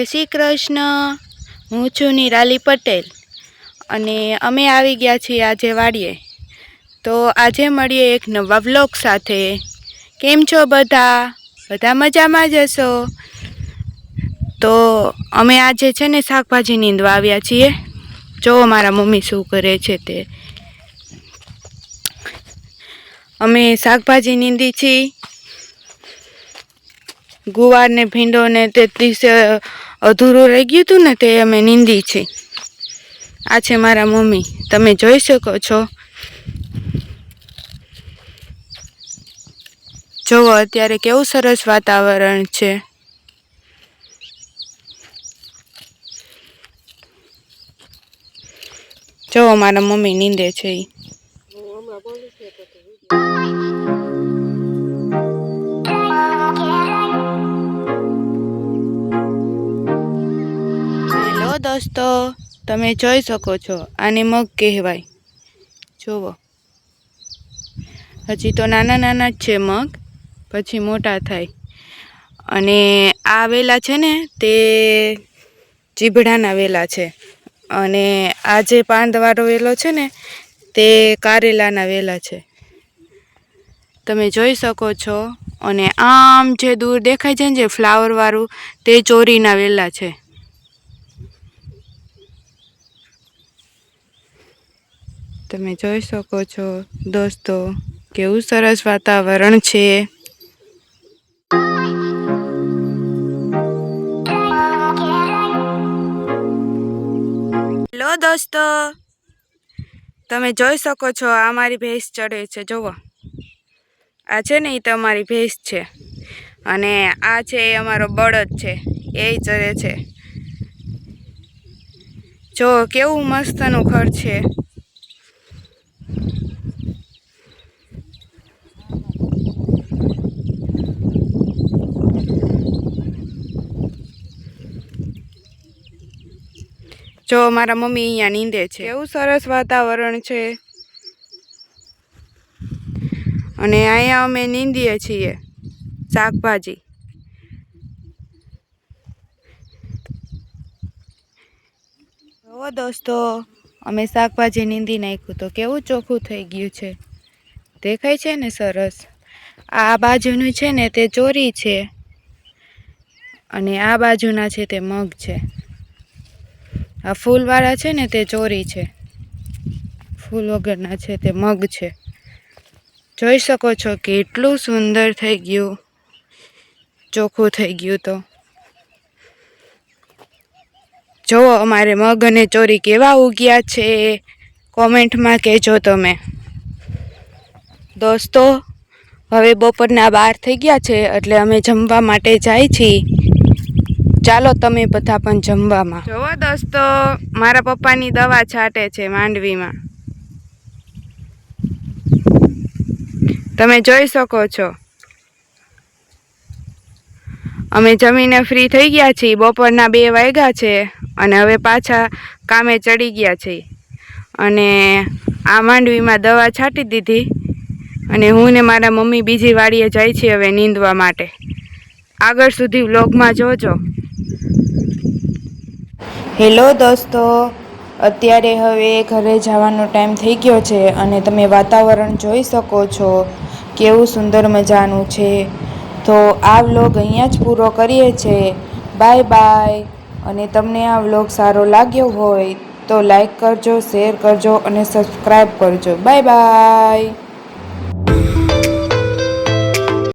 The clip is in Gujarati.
જય શ્રી કૃષ્ણ. હું છું નિરાલી પટેલ અને અમે આવી ગયા છીએ આજે વાડીએ. તો આજે મળીએ એક નવા વ્લોગ સાથે. કેમ છો બધા? બધા મજામાં જ હશો? તો અમે આજે છે ને શાકભાજી નીંદવા આવ્યા છીએ. જો મારા મમ્મી શું કરે છે તે. અમે શાકભાજી નીંદી છીએ ગુવાર ને ભીંડો ને તે અધૂરું રહી ગયું હતું ને તે અમે નીંદી છે. આ છે મારા મમ્મી. તમે જોઈ શકો છો. જુઓ અત્યારે કેવું સરસ વાતાવરણ છે. જુઓ મારા મમ્મી નીંદે છે ઈ. હેલો દોસ્તો, તમે જોઈ શકો છો, આને મગ કહેવાય. જુઓ. હજી તો નાના નાના જ છે મગ, પછી મોટા થાય. અને આ વેલા છે ને, તે ચીભડાના વેલા છે. અને આ જે પાંદવાળો વેલો છે ને, તે કારેલાના વેલા છે. તમે જોઈ શકો છો. અને આમ જે દૂર દેખાય છે ને, જે ફ્લાવર વાળું, તે ચોરીના વેલા છે. તમે જોઈ શકો છો, દોસ્તો, કેવું સરસ વાતાવરણ છે. હેલો, દોસ્તો. તમે જોઈ શકો છો, આ મારી ભેંસ ચડે છે જુઓ આ છે ને એ તમારી ભેંસ છે. અને આ છે એ અમારો બળદ છે એ ચરે છે. જો, કેવું મસ્તનું ઘર છે. જો મારા મમ્મી અહીંયા નીંદે છે. એવું સરસ વાતાવરણ છે. અને અહીંયા અમે નીંદીએ છીએ શાકભાજી. જુઓ દોસ્તો અમે શાકભાજી નીંદી નાખ્યું તો કેવું ચોખ્ખું થઈ ગયું છે. દેખાય છે ને સરસ? આ બાજુનું છે ને તે ચોરી છે. અને આ બાજુના છે તે મગ છે. આ ફૂલવાળા છે ને તે ચોરી છે. ફૂલ વગરના છે તે મગ છે. જોઈ શકો છો કે એટલું સુંદર થઈ ગયું. ચોખ્ખું થઈ ગયું તો. જુઓ અમારે મગ અને ચોરી કેવા ઉગ્યા છે. કોમેન્ટમાં કહેજો તમે. દોસ્તો, હવે બપોરના બાર થઈ ગયા છે એટલે અમે જમવા માટે જાય છીએ ચાલો તમે બધા પણ જમવામાં. જોવો દોસ્તો, મારા પપ્પાની દવા છાંટે છે માંડવીમાં. તમે જોઈ શકો છો. અમે જમીને ફ્રી થઈ ગયા છીએ, બપોરના બે વાગ્યા છે અને હવે પાછા કામે ચડી ગયા છીએ અને આ માંડવીમાં દવા છાંટી દીધી અને હું ને મારા મમ્મી બીજી વાડીએ જાય છે હવે નીંદવા માટે. આગળ સુધી વ્લોગમાં જોજો. હેલો દોસ્તો, અત્યારે હવે ઘરે જવાનો ટાઈમ થઈ ગયો છે અને તમે વાતાવરણ જોઈ શકો છો, કેવું સુંદર મજાનું છે. તો આ વ્લોગ અહીંયા જ પૂરો કરીએ છીએ બાય બાય. અને તમને આ વ્લોગ સારો લાગ્યો હોય તો લાઈક કરજો, શેર કરજો અને સબસ્ક્રાઈબ કરજો. Bye bye.